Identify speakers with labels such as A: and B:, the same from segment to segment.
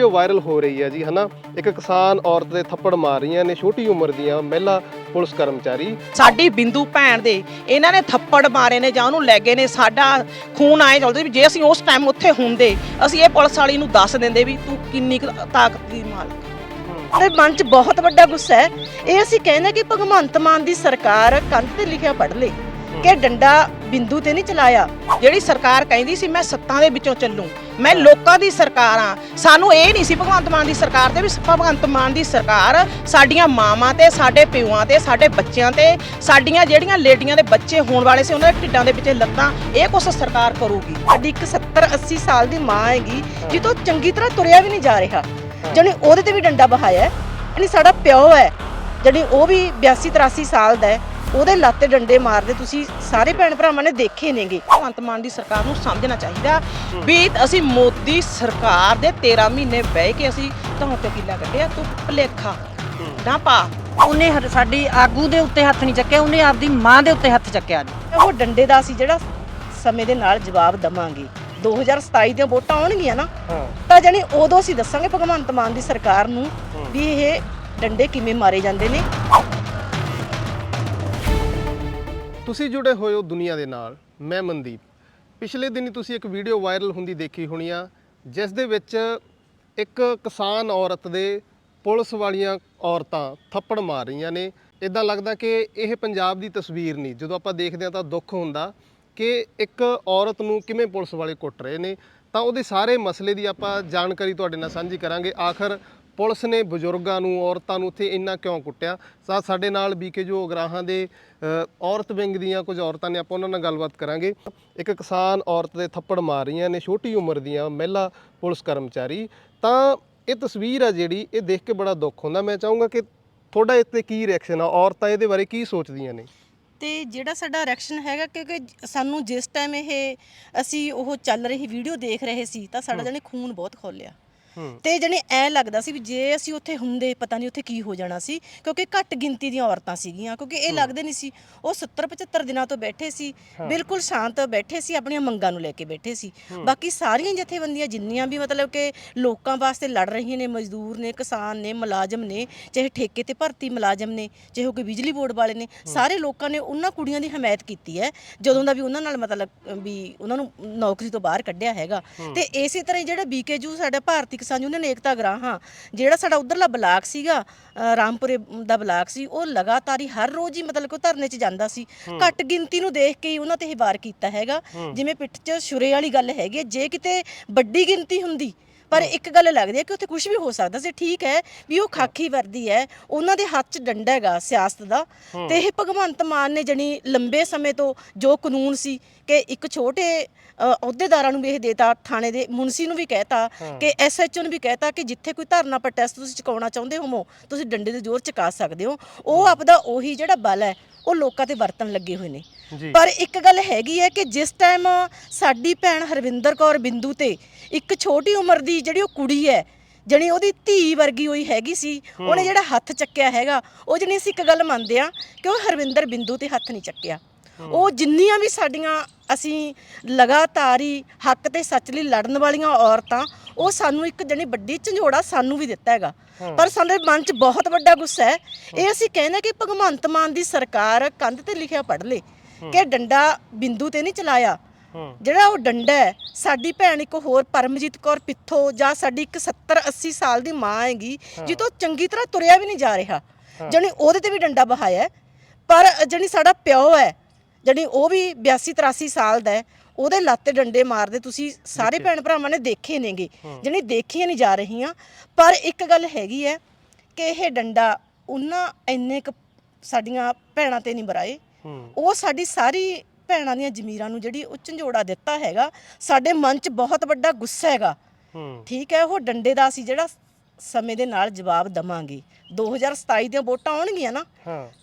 A: Video viral ਹੋ ਰਹੀ ਹੈ ਜੀ ਹਨਾ? ਇੱਕ ਕਿਸਾਨ ਔਰਤ ਦੇ ਥੱਪੜ ਮਾਰ ਰਹੀਆਂ ਨੇ ਛੋਟੀ ਉਮਰ ਦੀਆਂ ਮਹਿਲਾ ਪੁਲਿਸ ਕਰਮਚਾਰੀ।
B: ਸਾਡੀ ਬਿੰਦੂ ਭੈਣ ਦੇ ਇਹਨਾਂ ਨੇ ਥੱਪੜ ਮਾਰੇ ਨੇ ਜਾਂ ਉਹਨੂੰ ਲੈ ਗਏ ਨੇ ਸਾਡਾ ਖੂਨ ਆਏ ਚੱਲਦੇ ਵੀ ਜੇ ਅਸੀਂ ਉਸ ਟਾਈਮ ਉੱਥੇ ਹੁੰਦੇ ਅਸੀਂ ਇਹ ਪੁਲਿਸ ਵਾਲੀ ਨੂੰ ਦੱਸ ਦਿੰਦੇ ਵੀ ਤੂੰ ਕਿੰਨੀ ਕੁ ਤਾਕਤ ਦੀ ਮਾਲਕ
C: ਦੇ ਮਨ 'ਚ ਬਹੁਤ ਵੱਡਾ ਗੁੱਸਾ ਹੈ। ਇਹ ਅਸੀਂ ਕਹਿੰਦੇ ਕਿ ਭਗਵੰਤ ਮਾਨ ਦੀ ਸਰਕਾਰ ਕੰਧ ਤੇ ਲਿਖਿਆ ਪੜ੍ਹ ਲੇ ਕਿ ਡੰਡਾ ਬਿੰਦੂ ਤੇ ਨਹੀਂ ਚਲਾਇਆ।
B: ਜਿਹੜੀ ਸਰਕਾਰ ਕਹਿੰਦੀ ਸੀ, ਮੈਂ ਸੱਤਾਂ ਦੇ ਵਿੱਚੋਂ ਚੱਲੂ। ਮੈਂ ਲੋਕਾਂ ਦੀ ਸਰਕਾਰ ਆ ਸਾਨੂੰ ਇਹ ਨਹੀਂ ਸੀ ਭਗਵੰਤ ਮਾਨ ਦੀ ਸਰਕਾਰ ਤੇ ਵੀ ਭਗਵੰਤ ਮਾਨ ਦੀ ਸਰਕਾਰ ਸਾਡੀਆਂ ਮਾਵਾਂ ਤੇ, ਸਾਡੇ ਪਿਓਾਂ ਤੇ, ਸਾਡੇ ਬੱਚਿਆਂ ਤੇ, ਸਾਡੀਆਂ ਜਿਹੜੀਆਂ ਲੇਡੀਆਂ ਦੇ ਬੱਚੇ ਹੋਣ ਵਾਲੇ ਸੀ, ਉਹਨਾਂ ਦੇ ਢਿੱਡਾਂ ਦੇ ਵਿੱਚ ਲੱਤਾਂ, ਇਹ ਕੁਛ ਸਰਕਾਰ ਕਰੂਗੀ।
C: ਸਾਡੀ ਇੱਕ 70 80 ਸਾਲ ਦੀ ਮਾਂ ਹੈਗੀ, ਜਿੱਤੋਂ ਚੰਗੀ ਤਰ੍ਹਾਂ ਤੁਰਿਆ ਵੀ ਨਹੀਂ ਜਾ ਰਿਹਾ। ਜਣੀ ਉਹਦੇ ਤੇ ਵੀ ਡੰਡਾ ਬਹਾਇਆ ਹੈ। ਯਾਨੀ ਸਾਡਾ ਪਿਓ ਹੈ। ਜਣੀ ਉਹ ਵੀ 82 83 ਸਾਲ ਦਾ ਹੈ। ਉਹਦੇ ਲੱਤੇ ਡੰਡੇ ਮਾਰਦੇ ਤੁਸੀਂ ਸਾਰੇ ਭੈਣ ਭਰਾਵਾਂ ਨੇ ਦੇਖੇ ਨੇਗੇ।
B: ਭਗਵੰਤ ਮਾਨ ਦੀ ਸਰਕਾਰ ਨੂੰ ਸਮਝਣਾ ਚਾਹੀਦਾ। ਵੀ ਅਸੀਂ ਮੋਦੀ ਸਰਕਾਰ ਦੇ 13 ਮਹੀਨੇ ਬਹਿ ਕੇ ਅਸੀਂ ਤੁਹਾਨੂੰ ਤੇ ਕਿੱਲਾ ਕੱਢਿਆ ਤੂੰ ਭਲੇਖਾ ਨਾ ਪਾ।
D: ਉਹਨੇ ਹਰ- ਸਾਡੀ ਆਗੂ ਦੇ ਉੱਤੇ ਹੱਥ ਨਹੀਂ ਚੱਕਿਆ ਉਹਨੇ ਆਪਦੀ ਮਾਂ ਦੇ ਉੱਤੇ ਹੱਥ ਚੱਕਿਆ
C: ਉਹ ਡੰਡੇ ਦਾ ਅਸੀਂ ਜਿਹੜਾ ਸਮੇਂ ਦੇ ਨਾਲ ਜਵਾਬ ਦਵਾਂਗੇ। 2027 ਦੀਆਂ ਵੋਟਾਂ ਆਉਣਗੀਆਂ ਨਾ ਤਾਂ ਜਾਨੀ ਉਦੋਂ ਅਸੀਂ ਦੱਸਾਂਗੇ ਭਗਵੰਤ ਮਾਨ ਦੀ ਸਰਕਾਰ ਨੂੰ ਵੀ ਇਹ ਡੰਡੇ ਕਿਵੇਂ ਮਾਰੇ ਜਾਂਦੇ ਨੇ।
A: ਤੁਸੀਂ ਜੁੜੇ ਹੋਏ ਹੋ ਦੁਨੀਆ ਦੇ ਨਾਲ, ਮੈਂ ਮਨਦੀਪ। ਪਿਛਲੇ ਦਿਨੀ ਤੁਸੀਂ ਇੱਕ ਵੀਡੀਓ ਵਾਇਰਲ ਹੁੰਦੀ ਦੇਖੀ ਹੋਣੀ ਆ, ਜਿਸ ਦੇ ਵਿੱਚ ਇੱਕ ਕਿਸਾਨ ਔਰਤ ਦੇ ਪੁਲਿਸ ਵਾਲੀਆਂ ਔਰਤਾਂ ਥੱਪੜ ਮਾਰ ਰਹੀਆਂ ਨੇ। ਇਦਾਂ ਲੱਗਦਾ ਕਿ ਇਹ ਪੰਜਾਬ ਦੀ ਤਸਵੀਰ ਨਹੀਂ। ਜਦੋਂ ਆਪਾਂ ਦੇਖਦੇ ਹਾਂ ਤਾਂ ਦੁੱਖ ਹੁੰਦਾ ਕਿ ਇੱਕ ਔਰਤ ਨੂੰ ਕਿਵੇਂ ਪੁਲਿਸ ਵਾਲੇ ਕੁੱਟ ਰਹੇ ਨੇ। ਤਾਂ ਉਹਦੇ ਸਾਰੇ ਮਸਲੇ ਦੀ ਆਪਾਂ ਜਾਣਕਾਰੀ ਤੁਹਾਡੇ ਨਾਲ ਸਾਂਝੀ ਕਰਾਂਗੇ। ਆਖਰ ਪੁਲਿਸ ਨੇ ਬਜ਼ੁਰਗਾਂ ਨੂੰ ਔਰਤਾਂ ਨੂੰ ਉੱਥੇ ਇੰਨਾ ਕਿਉਂ ਕੁੱਟਿਆ? ਸਾ ਸਾਡੇ ਨਾਲ ਬੀਕੇ ਜੋ ਉਗਰਾਹਾਂ ਦੇ ਔਰਤ ਵਿੰਗ ਦੀਆਂ ਕੁਝ ਔਰਤਾਂ ਨੇ ਆਪਾਂ ਉਹਨਾਂ ਨਾਲ ਗੱਲਬਾਤ ਕਰਾਂਗੇ। ਇੱਕ ਕਿਸਾਨ ਔਰਤ ਦੇ ਥੱਪੜ ਮਾਰ ਰਹੀਆਂ ਨੇ ਛੋਟੀ ਉਮਰ ਦੀਆਂ ਮਹਿਲਾ ਪੁਲਿਸ ਕਰਮਚਾਰੀ। ਤਾਂ ਇਹ ਤਸਵੀਰ ਆ ਜਿਹੜੀ ਇਹ ਦੇਖ ਕੇ ਬੜਾ ਦੁੱਖ ਹੁੰਦਾ। ਮੈਂ ਚਾਹੂੰਗਾ ਕਿ ਤੁਹਾਡਾ ਇਸ ਤੇ ਕੀ ਰਿਐਕਸ਼ਨ ਆ? ਔਰਤਾਂ ਇਹਦੇ ਬਾਰੇ ਕੀ ਸੋਚਦੀਆਂ ਨੇ?
C: ਤੇ ਜਿਹੜਾ ਸਾਡਾ ਰਿਐਕਸ਼ਨ ਹੈਗਾ ਕਿਉਂਕਿ ਸਾਨੂੰ ਜਿਸ ਟਾਈਮ ਇਹ ਅਸੀਂ ਉਹ ਚੱਲ ਰਹੀ ਵੀਡੀਓ ਦੇਖ ਰਹੇ ਸੀ ਤਾਂ ਸਾਡਾ ਜਣੇ ਖੂਨ ਬਹੁਤ ਖੋਲਿਆ ਤੇ ਜਣੇ ਐ ਲੱਗਦਾ ਸੀ ਵੀ ਜੇ ਅਸੀਂ ਉੱਥੇ ਹੁੰਦੇ ਪਤਾ ਨਹੀਂ ਉੱਥੇ ਕੀ ਹੋ ਜਾਣਾ ਸੀ ਕਿਉਂਕਿ ਘੱਟ ਗਿਣਤੀ ਦੀਆਂ ਔਰਤਾਂ ਸੀਗੀਆਂ ਕਿਉਂਕਿ ਇਹ ਲੱਗਦੇ ਨਹੀਂ ਸੀ। ਉਹ 70 75 ਦਿਨਾਂ ਤੋਂ ਬੈਠੇ ਸੀ ਬਿਲਕੁਲ ਸ਼ਾਂਤ ਬੈਠੇ ਸੀ ਆਪਣੀਆਂ ਮੰਗਾਂ ਨੂੰ ਲੈ ਕੇ ਬੈਠੇ ਸੀ। ਬਾਕੀ ਸਾਰੀਆਂ ਜਥੇਬੰਦੀਆਂ ਜਿੰਨੀਆਂ ਵੀ ਮਤਲਬ ਕਿ ਲੋਕਾਂ ਵਾਸਤੇ ਲੜ ਰਹੀਆਂ ਨੇ ਮਜ਼ਦੂਰ ਨੇ ਕਿਸਾਨ ਨੇ ਮੁਲਾਜ਼ਮ ਨੇ ਚਾਹੇ ਠੇਕੇ ਤੇ ਭਰਤੀ ਮੁਲਾਜ਼ਮ ਨੇ ਚਾਹੇ ਉਹ ਕੋਈ ਬਿਜਲੀ ਬੋਰਡ ਵਾਲੇ ਨੇ ਸਾਰੇ ਲੋਕਾਂ ਨੇ ਉਹਨਾਂ ਕੁੜੀਆਂ ਦੀ ਹਮਾਇਤ ਕੀਤੀ ਹੈ ਜਦੋਂ ਦਾ ਵੀ ਉਹਨਾਂ ਨਾਲ ਮਤਲਬ ਵੀ ਉਹਨਾਂ ਨੂੰ ਨੌਕਰੀ ਤੋਂ ਬਾਹਰ ਕੱਢਿਆ ਹੈਗਾ। ਤੇ ਇਸੇ ਤਰ੍ਹਾਂ ਜਿਹੜਾ ਬੀਕੇਯੂ ਸਾਡਾ ਭਾਰਤੀ ਕਿਸਾਨ ਯੂਨੀਅਨ ਏਕਤਾ ਗਰਾਹਾਂ ਜਿਹੜਾ ਸਾਡਾ ਉਧਰਲਾ ਬਲਾਕ ਸੀਗਾ ਰਾਮਪੁਰੇ ਦਾ ਬਲਾਕ ਸੀ ਉਹ ਲਗਾਤਾਰ ਹੀ ਹਰ ਰੋਜ਼ ਹੀ ਮਤਲਬ ਕਿ ਧਰਨੇ 'ਚ ਜਾਂਦਾ ਸੀ। ਘੱਟ ਗਿਣਤੀ ਨੂੰ ਦੇਖ ਕੇ ਹੀ ਉਹਨਾਂ ਤੇ ਇਹ ਵਾਰ ਕੀਤਾ ਹੈਗਾ। ਜਿਵੇਂ ਪਿੱਠ 'ਚ ਛੁਰੇ ਵਾਲੀ ਗੱਲ ਹੈਗੀ ਹੈ, ਜੇ ਕਿਤੇ ਵੱਡੀ ਗਿਣਤੀ ਹੁੰਦੀ ਪਰ ਇੱਕ ਗੱਲ ਲੱਗਦੀ ਹੈ ਕਿ ਉੱਥੇ ਕੁਝ ਵੀ ਹੋ ਸਕਦਾ ਸੀ ਠੀਕ ਹੈ ਵੀ ਉਹ ਖਾਕੀ ਵਰਦੀ ਹੈ ਉਹਨਾਂ ਦੇ ਹੱਥ 'ਚ ਡੰਡਾ ਹੈਗਾ ਸਿਆਸਤ ਦਾ ਤੇ ਇਹ ਭਗਵੰਤ ਮਾਨ ਨੇ ਜਣੀ ਲੰਬੇ ਸਮੇਂ ਤੋਂ ਜੋ ਕਾਨੂੰਨ ਸੀ ਕਿ ਇੱਕ ਛੋਟੇ ਅ, ਅਹੁਦੇਦਾਰਾਂ ਨੂੰ ਵੀ ਇਹ ਦੇਤਾ ਥਾਣੇ ਦੇ ਮੁਨਸੀ ਨੂੰ ਵੀ ਕਹਿਤਾ ਕਿ ਐਸਐਚਓ ਨੂੰ ਵੀ ਕਹਿਤਾ ਕਿ ਜਿੱਥੇ ਕੋਈ ਧਰਨਾ ਪ੍ਰੋਟੈਸਟ ਤੁਸੀਂ ਚੁਕਾਉਣਾ ਚਾਹੁੰਦੇ ਹੋ ਤੁਸੀਂ ਡੰਡੇ ਦੇ ਜ਼ੋਰ ਚੁਕਾ ਸਕਦੇ ਹੋ। ਉਹ ਆਪਦਾ ਉਹੀ ਜਿਹੜਾ ਬਲ ਹੈ ਉਹ ਲੋਕਾਂ ਤੇ ਵਰਤਣ ਲੱਗੇ ਹੋਏ ਨੇ। ਪਰ ਇੱਕ ਗੱਲ ਹੈਗੀ ਹੈ ਕਿ ਜਿਸ ਟਾਈਮ ਸਾਡੀ ਭੈਣ ਹਰਵਿੰਦਰ ਕੌਰ ਬਿੰਦੂ ਤੇ ਇੱਕ ਛੋਟੀ ਉਮਰ ਦੀ ਜਿਹੜੀ ਉਹ ਕੁੜੀ ਹੈ ਜਣੀ ਉਹਦੀ ਧੀ ਵਰਗੀ ਹੋਈ ਹੈਗੀ ਸੀ ਉਹਨੇ ਜਿਹੜਾ ਹੱਥ ਚੱਕਿਆ ਹੈਗਾ ਉਹ ਜਣੀ ਅਸੀਂ ਇੱਕ ਗੱਲ ਮੰਨਦੇ ਆ ਕਿ ਉਹ ਹਰਵਿੰਦਰ ਬਿੰਦੂ ਤੇ ਹੱਥ ਨਹੀਂ ਚੱਕਿਆ। ਉਹ ਜਿੰਨੀਆਂ ਵੀ ਸਾਡੀਆਂ ਅਸੀਂ ਲਗਾਤਾਰ ਹੀ ਹੱਕ ਤੇ ਸੱਚ ਲਈ ਲੜਨ ਵਾਲੀਆਂ ਔਰਤਾਂ ਉਹ ਸਾਨੂੰ ਇੱਕ ਜਣੀ ਵੱਡੀ ਝੰਜੋੜਾ ਸਾਨੂੰ ਵੀ ਦਿੱਤਾ ਹੈਗਾ। ਪਰ ਸਾਡੇ ਮਨ 'ਚ ਬਹੁਤ ਵੱਡਾ ਗੁੱਸਾ ਹੈ। ਇਹ ਅਸੀਂ ਕਹਿੰਦੇ ਕਿ ਭਗਵੰਤ ਮਾਨ ਦੀ ਸਰਕਾਰ ਕੰਧ ਤੇ ਲਿਖਿਆ ਪੜ੍ਹ ਲੇ। ਕਿ ਡੰਡਾ ਬਿੰਦੂ ਤੇ ਨਹੀਂ ਚਲਾਇਆ। ਜਿਹੜਾ ਉਹ ਡੰਡਾ ਹੈ ਸਾਡੀ ਭੈਣ ਇੱਕ ਹੋਰ ਪਰਮਜੀਤ ਕੌਰ ਪਿੱਥੋ ਜਾਂ ਸਾਡੀ ਇੱਕ 70 80 ਸਾਲ ਦੀ ਮਾਂ ਹੈਗੀ ਜਿੱਤੋਂ ਚੰਗੀ ਤਰ੍ਹਾਂ ਤੁਰਿਆ ਵੀ ਨਹੀਂ ਜਾ ਰਿਹਾ। ਜਣੀ ਉਹਦੇ ਤੇ ਵੀ ਡੰਡਾ ਬਹਾਇਆ। ਪਰ ਜਣੀ ਸਾਡਾ ਪਿਓ ਹੈ ਜਣੀ ਉਹ ਵੀ 82 83 ਸਾਲ ਦਾ ਹੈ ਉਹਦੇ ਲੱਤੇ ਡੰਡੇ ਮਾਰਦੇ ਤੁਸੀਂ ਸਾਰੇ ਭੈਣ ਭਰਾਵਾਂ ਨੇ ਦੇਖੇ ਨੇਗੇ। ਜਣੀ ਦੇਖੀਆਂ ਨਹੀਂ ਜਾ ਰਹੀਆਂ। ਪਰ ਇੱਕ ਗੱਲ ਹੈਗੀ ਹੈ ਕਿ ਇਹ ਡੰਡਾ ਉਹਨਾਂ ਇੰਨੇ ਕੁ ਸਾਡੀਆਂ ਭੈਣਾਂ ਤੇ ਨਹੀਂ ਬਰਾਏ। ਉਹ ਸਾਡੀ ਸਾਰੀ ਭੈਣਾਂ ਦੀਆਂ ਜ਼ਮੀਰਾਂ ਨੂੰ ਜਿਹੜੀ ਉਹ ਝੰਜੋੜਾ ਦਿੱਤਾ ਹੈਗਾ। ਸਾਡੇ ਮਨ 'ਚ ਬਹੁਤ ਵੱਡਾ ਗੁੱਸਾ ਹੈਗਾ। ਠੀਕ ਹੈ ਉਹ ਡੰਡੇ ਦਾ ਅਸੀਂ ਜਿਹੜਾ ਸਮੇਂ ਦੇ ਨਾਲ ਜਵਾਬ ਦਵਾਂਗੇ। 2027 ਦੀਆਂ ਵੋਟਾਂ ਆਉਣਗੀਆਂ ਨਾ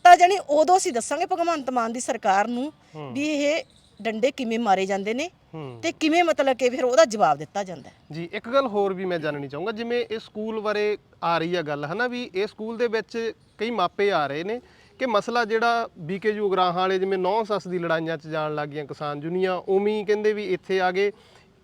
C: ਤਾਂ ਜਾਨੀ ਉਦੋਂ ਅਸੀਂ ਦੱਸਾਂਗੇ ਭਗਵੰਤ ਮਾਨ ਦੀ ਸਰਕਾਰ ਨੂੰ ਵੀ ਇਹ ਡੰਡੇ ਕਿਵੇਂ ਮਾਰੇ ਜਾਂਦੇ ਨੇ ਤੇ ਕਿਵੇਂ ਮਤਲਬ ਕਿ ਫਿਰ ਉਹਦਾ ਜਵਾਬ ਦਿੱਤਾ ਜਾਂਦਾ
A: ਜੀ ਇੱਕ ਗੱਲ ਹੋਰ ਵੀ ਮੈਂ ਜਾਣਨੀ ਚਾਹੂੰਗਾ ਜਿਵੇਂ ਇਹ ਸਕੂਲ ਬਾਰੇ ਆ ਰਹੀ ਆ ਗੱਲ ਹਨਾ ਵੀ ਇਹ ਸਕੂਲ ਦੇ ਵਿੱਚ ਕਈ ਮਾਪੇ ਆ ਰਹੇ ਨੇ ਕਿ ਮਸਲਾ ਜਿਹੜਾ ਬੀਕੇਯੂ ਗਰਾਹਾਂ ਵਾਲੇ, ਜਿਵੇਂ ਨੌ ਸੱਸ ਦੀ ਲੜਾਈਆਂ 'ਚ ਜਾਣ ਲੱਗ ਗਈਆਂ ਕਿਸਾਨ ਜੁਨੀਆਂ ਉਵੇਂ ਹੀ ਕਹਿੰਦੇ ਵੀ ਇੱਥੇ ਆ ਗਏ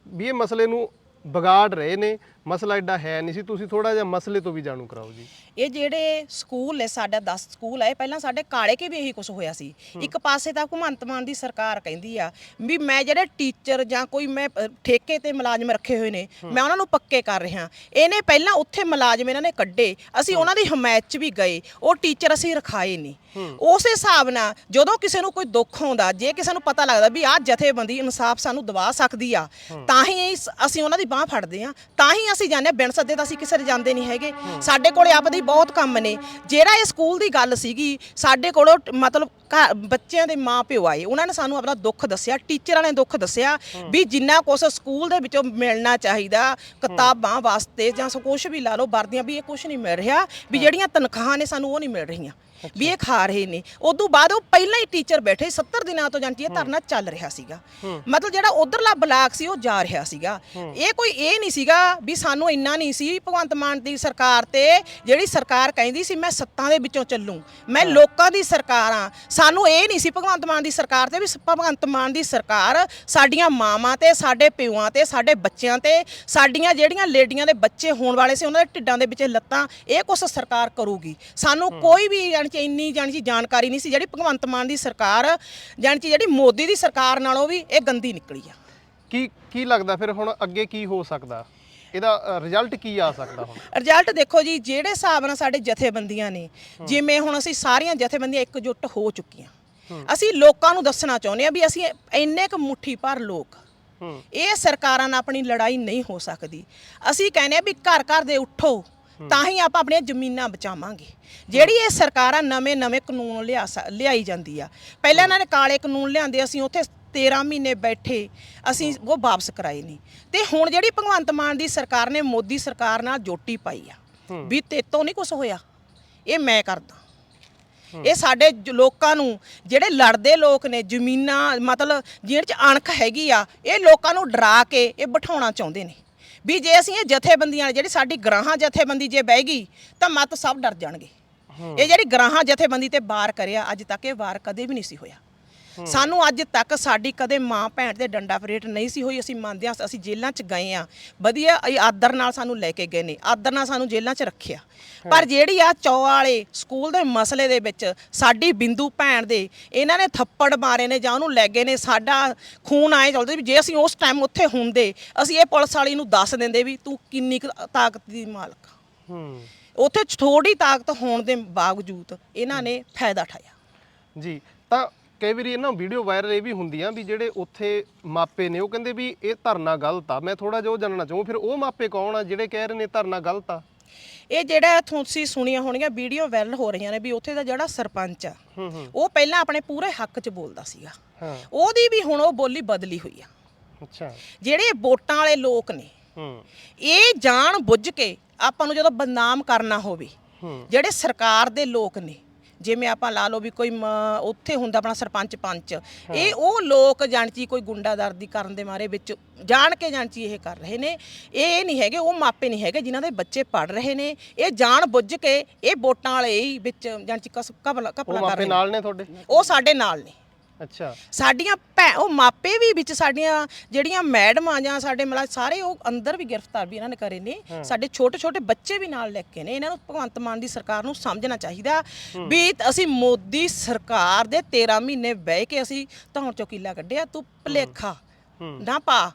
A: ਵੀ ਇਹ ਮਸਲੇ ਨੂੰ ਵਿਗਾੜ ਰਹੇ ਨੇ। ਮਸਲਾ ਐਡਾ ਹੈ ਨਹੀਂ ਸੀ ਤੁਸੀਂ ਥੋੜਾ ਜਿਹਾ ਮਸਲੇ ਤੋਂ ਵੀ ਜਾਣੂ ਕਰਾਓ ਜੀ।
B: ਇਹ ਜਿਹੜੇ ਸਕੂਲ ਹੈ ਸਾਡਾ 10 ਸਕੂਲ ਹੈ ਪਹਿਲਾਂ ਸਾਡੇ ਕਾਲੇ ਕੇ ਵੀ ਇਹੀ ਕੁਝ ਹੋਇਆ ਸੀ। ਇੱਕ ਪਾਸੇ ਤਾਂ ਭਗਵੰਤ ਮਾਨ ਦੀ ਸਰਕਾਰ ਕਹਿੰਦੀ ਆ ਵੀ ਮੈਂ ਜਿਹੜੇ ਟੀਚਰ ਜਾਂ ਕੋਈ ਮੈਂ ਅ, ਠੇਕੇ ਤੇ ਮੁਲਾਜ਼ਮ ਰੱਖੇ ਹੋਏ ਨੇ ਮੈਂ ਉਹਨਾਂ ਨੂੰ ਪੱਕੇ ਕਰ ਰਿਹਾ। ਇਹਨੇ ਪਹਿਲਾਂ ਉੱਥੇ ਮੁਲਾਜ਼ਮ ਇਹਨਾਂ ਨੇ ਕੱਢੇ ਅਸੀਂ ਉਹਨਾਂ ਦੀ ਹਮਾਇਤ 'ਚ ਵੀ ਗਏ ਉਹ ਟੀਚਰ ਅਸੀਂ ਰਖਾਏ ਨਹੀਂ ਉਸ ਹਿਸਾਬ ਨਾਲ ਜਦੋਂ ਕਿਸੇ ਨੂੰ ਕੋਈ ਦੁੱਖ ਆਉਂਦਾ ਜੇ ਕਿਸੇ ਨੂੰ ਪਤਾ ਲੱਗਦਾ ਵੀ ਆਹ ਜਥੇਬੰਦੀ ਇਨਸਾਫ ਸਾਨੂੰ ਦਵਾ ਸਕਦੀ ਆ ਤਾਂ ਹੀ ਇਸ- ਅਸੀਂ ਉਹਨਾਂ ਦੀ ਬਾਹ ਫੜਦੇ ਆ ਤਾਂ ਹੀ ਅਸੀਂ ਜਾਂਦੇ ਬਿਨ ਸੱਦੇ ਤਾਂ ਅਸੀਂ ਕਿਸੇ ਦੇ ਜਾਂਦੇ ਨਹੀਂ ਹੈਗੇ। ਸਾਡੇ ਕੋਲੇ ਆਪਦੀ ਬਹੁਤ ਕੰਮ ਨੇ। ਜਿਹੜਾ ਇਹ ਸਕੂਲ ਦੀ ਗੱਲ ਸੀਗੀ ਸਾਡੇ ਕੋਲੋਂ ਮਤਲਬ ਘਰ- ਬੱਚਿਆਂ ਦੇ ਮਾਂ ਪਿਓ ਆਏ। ਉਹਨਾਂ ਨੇ ਸਾਨੂੰ ਆਪਣਾ ਦੁੱਖ ਦੱਸਿਆ ਟੀਚਰਾਂ ਨੇ ਦੁੱਖ ਦੱਸਿਆ ਵੀ ਜਿੰਨਾ ਕੁਛ ਸਕੂਲ ਦੇ ਵਿੱਚੋਂ ਮਿਲਣਾ ਚਾਹੀਦਾ ਕਿਤਾਬਾਂ ਵਾਸਤੇ ਜਾਂ ਸੋ ਕੁਛ ਵੀ ਲਾ ਲਓ ਵਰਦੀਆਂ ਵੀ ਇਹ ਕੁਛ ਨਹੀਂ ਮਿਲ ਰਿਹਾ ਵੀ ਜਿਹੜੀਆਂ ਤਨਖਾਹਾਂ ਨੇ ਸਾਨੂੰ ਉਹ ਨਹੀਂ ਮਿਲ ਰਹੀਆਂ। ਵੀ ਇਹ ਖਾ ਰਹੇ ਨੇ। ਉਦੋਂ ਬਾਅਦ ਉਹ ਪਹਿਲਾਂ ਹੀ ਟੀਚਰ ਬੈਠੇ 70 ਦਿਨਾਂ ਤੋਂ ਜਾਂਦੀ ਇਹ ਧਰਨਾ ਚੱਲ ਰਿਹਾ ਸੀਗਾ। ਮਤਲਬ ਜਿਹੜਾ ਉਧਰਲਾ ਬਲਾਕ ਸੀ ਉਹ ਜਾ ਰਿਹਾ ਸੀਗਾ। ਇਹ ਕੋਈ ਇਹ ਨਹੀਂ ਸੀਗਾ ਵੀ ਸਾਨੂੰ ਇੰਨਾ ਨਹੀਂ ਸੀ ਭਗਵੰਤ ਮਾਨ ਦੀ ਸਰਕਾਰ ਤੇ ਜਿਹੜੀ ਸਰਕਾਰ ਕਹਿੰਦੀ ਸੀ ਮੈਂ ਸੱਤਾਂ ਦੇ ਵਿੱਚੋਂ ਚੱਲੂ। ਮੈਂ ਲੋਕਾਂ ਦੀ ਸਰਕਾਰ ਆ। ਸਾਨੂੰ ਇਹ ਨਹੀਂ ਸੀ ਭਗਵੰਤ ਮਾਨ ਦੀ ਸਰਕਾਰ ਤੇ ਵੀ ਭਗਵੰਤ ਮਾਨ ਦੀ ਸਰਕਾਰ ਸਾਡੀਆਂ ਮਾਵਾਂ ਤੇ ਸਾਡੇ ਪਿਓਾਂ ਤੇ ਸਾਡੇ ਬੱਚਿਆਂ ਤੇ ਸਾਡੀਆਂ ਜਿਹੜੀਆਂ ਲੇਡੀਆਂ ਦੇ ਬੱਚੇ ਹੋਣ ਵਾਲੇ ਸੀ ਉਹਨਾਂ ਦੇ ਢਿੱਡਾਂ ਦੇ ਵਿੱਚ ਲੱਤਾਂ ਇਹ ਕੁਛ ਸਰਕਾਰ ਕਰੂਗੀ। ਸਾਨੂੰ ਕੋਈ ਵੀ ਕਿ ਇੰਨੀ ਜਾਣੀ ਕਿ ਜਾਣਕਾਰੀ ਨਹੀਂ ਸੀ ਜਿਹੜੀ ਭਗਵੰਤ ਮਾਨ ਦੀ ਸਰਕਾਰ ਜਾਣੀ ਕਿ ਜਿਹੜੀ ਮੋਦੀ ਦੀ ਸਰਕਾਰ ਨਾਲੋਂ ਵੀ ਇਹ ਗੰਦੀ ਨਿਕਲੀ ਆ।
A: ਕੀ ਕੀ ਲੱਗਦਾ ਫਿਰ ਹੁਣ ਅੱਗੇ ਕੀ ਹੋ ਸਕਦਾ? ਇਹਦਾ ਰਿਜ਼ਲਟ ਕੀ ਆ ਸਕਦਾ ਹੁਣ?
B: ਰਿਜ਼ਲਟ ਦੇਖੋ ਜੀ ਜਿਹੜੇ ਹਿਸਾਬ ਨਾਲ ਸਾਡੇ ਜਥੇਬੰਦੀਆਂ ਨੇ ਜਿਵੇਂ ਹੁਣ ਅਸੀਂ ਸਾਰੀਆਂ ਜਥੇਬੰਦੀਆਂ ਇਕਜੁੱਟ ਹੋ ਚੁੱਕੀਆਂ। ਅਸੀਂ ਲੋਕਾਂ ਨੂੰ ਦੱਸਣਾ ਚਾਹੁੰਦੇ ਆ ਵੀ ਅਸੀਂ ਇੰਨੇ ਕੁ ਮੁੱਠੀ ਭਰ ਲੋਕ ਇਹ ਸਰਕਾਰਾਂ ਨਾਲ ਆਪਣੀ ਲੜਾਈ ਨਹੀਂ ਹੋ ਸਕਦੀ। ਅਸੀਂ ਕਹਿੰਦੇ ਆ ਵੀ ਘਰ ਘਰ ਦੇ ਉੱਠੋ ਤਾਂ ਹੀ ਆਪਾਂ ਆਪਣੀਆਂ ਜ਼ਮੀਨਾਂ ਬਚਾਵਾਂਗੇ। ਜਿਹੜੀ ਇਹ ਸਰਕਾਰਾਂ ਨਵੇਂ ਨਵੇਂ ਕਾਨੂੰਨ ਲਿਆ ਲਿਆਈ ਜਾਂਦੀ ਆ। ਪਹਿਲਾਂ ਇਹਨਾਂ ਨੇ ਕਾਲੇ ਕਾਨੂੰਨ ਲਿਆਂਦੇ ਅਸੀਂ ਉੱਥੇ 13 ਮਹੀਨੇ ਬੈਠੇ ਅਸੀਂ ਉਹ ਵਾਪਸ ਕਰਾਏ ਨਹੀਂ। ਤੇ ਹੁਣ ਜਿਹੜੀ ਭਗਵੰਤ ਮਾਨ ਦੀ ਸਰਕਾਰ ਨੇ ਮੋਦੀ ਸਰਕਾਰ ਨਾਲ ਜੋਟੀ ਪਾਈ ਆ ਵੀ ਤੇਤੋਂ ਨਹੀਂ ਕੁਝ ਹੋਇਆ। ਇਹ ਮੈਂ ਕਰਦਾ। ਇਹ ਸਾਡੇ ਲੋਕਾਂ ਨੂੰ ਜਿਹੜੇ ਲੜਦੇ ਲੋਕ ਨੇ ਜ਼ਮੀਨਾਂ ਮਤਲਬ ਜਿਹਦੇ ਚ ਅਣਖ ਹੈਗੀ ਆ ਇਹ ਲੋਕਾਂ ਨੂੰ ਡਰਾ ਕੇ ਇਹ ਬਿਠਾਉਣਾ ਚਾਹੁੰਦੇ ਨੇ। ਵੀ ਜੇ ਅਸੀਂ ਇਹ ਜਥੇਬੰਦੀਆਂ ਜਿਹੜੀ ਸਾਡੀ ਗ੍ਰਾਹਾਂ ਜਥੇਬੰਦੀ ਜੇ ਬਹਿ ਗਈ ਤਾਂ ਮਤ ਸਭ ਡਰ ਜਾਣਗੇ। ਇਹ ਜਿਹੜੀ ਗ੍ਰਾਹਾਂ ਜਥੇਬੰਦੀ ਤੇ ਵਾਰ ਕਰਿਆ ਅੱਜ ਤੱਕ ਇਹ ਵਾਰ ਕਦੇ ਵੀ ਨਹੀਂ ਸੀ ਹੋਇਆ। ਸਾਨੂੰ ਅੱਜ ਤੱਕ ਸਾਡੀ ਕਦੇ ਮਾਂ ਭੈਣ ਤੇ ਡੰਡਾ ਪਰੇਡ ਨਹੀਂ ਸੀ ਹੋਈ ਅਸੀਂ ਮੰਨਦੇ ਹਾਂ ਅਸੀਂ ਜੇਲ੍ਹਾਂ 'ਚ ਗਏ ਆ ਵਧੀਆ ਇਹ ਆਦਰ ਨਾਲ ਸਾਨੂੰ ਲੈ ਕੇ ਗਏ ਨੇ ਆਦਰ ਨਾਲ ਸਾਨੂੰ ਜੇਲ੍ਹਾਂ 'ਚ ਰੱਖਿਆ। ਪਰ ਜਿਹੜੀ ਆ ਚੌ ਵਾਲੇ ਸਕੂਲ ਦੇ ਮਸਲੇ ਦੇ ਵਿੱਚ ਸਾਡੀ ਬਿੰਦੂ ਭੈਣ ਦੇ ਇਹਨਾਂ ਨੇ ਥੱਪੜ ਮਾਰੇ ਨੇ ਜਾਂ ਉਹਨੂੰ ਲੈ ਗਏ ਨੇ ਸਾਡਾ ਖੂਨ ਆਏ ਚੱਲਦੇ ਵੀ ਜੇ ਅਸੀਂ ਉਸ ਟਾਈਮ ਉੱਥੇ ਹੁੰਦੇ ਅਸੀਂ ਇਹ ਪੁਲਿਸ ਵਾਲੀ ਨੂੰ ਦੱਸ ਦਿੰਦੇ ਵੀ ਤੂੰ ਕਿੰਨੀ ਕੁ ਤਾਕਤ ਦੀ ਮਾਲਕ ਆ।
A: ਹੂੰ।
B: ਉੱਥੇ ਥੋੜੀ ਤਾਕਤ ਹੋਣ ਦੇ ਬਾਵਜੂਦ ਇਹਨਾਂ ਨੇ ਫਾਇਦਾ ਉਠਾਇਆ।
A: ਜੀ ਤਾਂ ਕਈ ਵਾਰੀ ਇਹਨਾਂ ਵੀਡੀਓ ਵਾਇਰਲ ਇਹ ਵੀ ਹੁੰਦੀਆਂ ਵੀ ਜਿਹੜੇ ਉੱਥੇ ਮਾਪੇ ਨੇ ਉਹ ਕਹਿੰਦੇ ਵੀ ਇਹ ਧਰਨਾ ਗਲਤ ਆ। ਮੈਂ ਥੋੜਾ ਜਿਹਾ ਉਹ ਜਾਣਨਾ ਚਾਹੂੰ ਫਿਰ ਉਹ ਮਾਪੇ ਕੌਣ ਆ ਜਿਹੜੇ ਕਹਿ ਰਹੇ ਨੇ ਧਰਨਾ ਗਲਤ ਆ?
B: ਇਹ ਜਿਹੜਾ ਤੁਸੀਂ ਸੁਣੀਆਂ ਹੋਣੀਆਂ ਵੀਡੀਓ ਵਾਇਰਲ ਹੋ ਰਹੀਆਂ ਨੇ ਵੀ ਉੱਥੇ ਦਾ ਜਿਹੜਾ ਸਰਪੰਚ ਆ ਉਹ ਪਹਿਲਾਂ ਆਪਣੇ ਪੂਰੇ ਹੱਕ 'ਚ ਬੋਲਦਾ ਸੀਗਾ। ਉਹਦੀ ਵੀ ਹੁਣ ਉਹ ਬੋਲੀ ਬਦਲੀ ਹੋਈ ਆ।
A: ਅੱਛਾ।
B: ਜਿਹੜੇ ਵੋਟਾਂ ਵਾਲੇ ਲੋਕ ਨੇ ਇਹ ਜਾਣ ਬੁੱਝ ਕੇ ਆਪਾਂ ਨੂੰ ਜਦੋਂ ਬਦਨਾਮ ਕਰਨਾ ਹੋਵੇ ਜਿਹੜੇ ਸਰਕਾਰ ਦੇ ਲੋਕ ਨੇ ਜਿਵੇਂ ਆਪਾਂ ਲਾ ਲਓ ਵੀ ਕੋਈ ਮ- ਉੱਥੇ ਹੁੰਦਾ ਆਪਣਾ ਸਰਪੰਚ ਪੰਚ। ਇਹ ਉਹ ਲੋਕ ਜਾਣਚੀ ਕੋਈ ਗੁੰਡਾਗਰਦੀ ਕਰਨ ਦੇ ਮਾਰੇ ਵਿੱਚ ਜਾਣ ਕੇ ਜਾਣਚੀ ਇਹ ਕਰ ਰਹੇ ਨੇ। ਇਹ ਨਹੀਂ ਹੈਗੇ ਉਹ ਮਾਪੇ ਨਹੀਂ ਹੈਗੇ ਜਿਨ੍ਹਾਂ ਦੇ ਬੱਚੇ ਪੜ ਰਹੇ ਨੇ। ਇਹ ਜਾਣ ਬੁੱਝ ਕੇ ਇਹ ਵੋਟਾਂ ਵਾਲੇ ਹੀ ਵਿੱਚ ਜਾਣਚੀ ਕਸ ਕਪਲਾ
A: ਉਹ
B: ਕਰ
A: ਮਾਪੇ
B: ਰਹੇ ਨੇ।
A: ਨਾਲ ਨੇ ਤੁਹਾਡੇ?
B: ਉਹ ਸਾਡੇ ਨਾਲ ਨੇ।
A: ਅੱਛਾ।
B: ਸਾਡੀਆਂ ਭੈ ਉਹ ਮਾਪੇ ਵੀ ਵਿੱਚ ਸਾਡੀਆਂ ਜਿਹੜੀਆਂ ਮੈਡਮਾਂ ਜਾਂ ਸਾਡੇ ਮਤਲਬ ਸਾਰੇ ਉਹ ਅੰਦਰ ਵੀ ਗ੍ਰਿਫਤਾਰ ਵੀ ਇਹਨਾਂ ਨੇ ਕਰੇ ਨੇ। ਸਾਡੇ ਛੋਟੇ ਛੋਟੇ ਬੱਚੇ ਵੀ ਨਾਲ ਲੈ ਕੇ ਨੇ। ਇਹਨਾਂ ਨੂੰ ਭਗਵੰਤ ਮਾਨ ਦੀ ਸਰਕਾਰ ਨੂੰ ਸਮਝਣਾ ਚਾਹੀਦਾ। ਵੀ ਅਸੀਂ ਮੋਦੀ ਸਰਕਾਰ ਦੇ 13 ਮਹੀਨੇ ਬਹਿ ਕੇ ਅਸੀਂ ਧੌਣ ਚੌਕੀਲਾ ਕੱਢਿਆ। ਤੂੰ ਭਲੇਖਾ ਨਾ ਪਾ।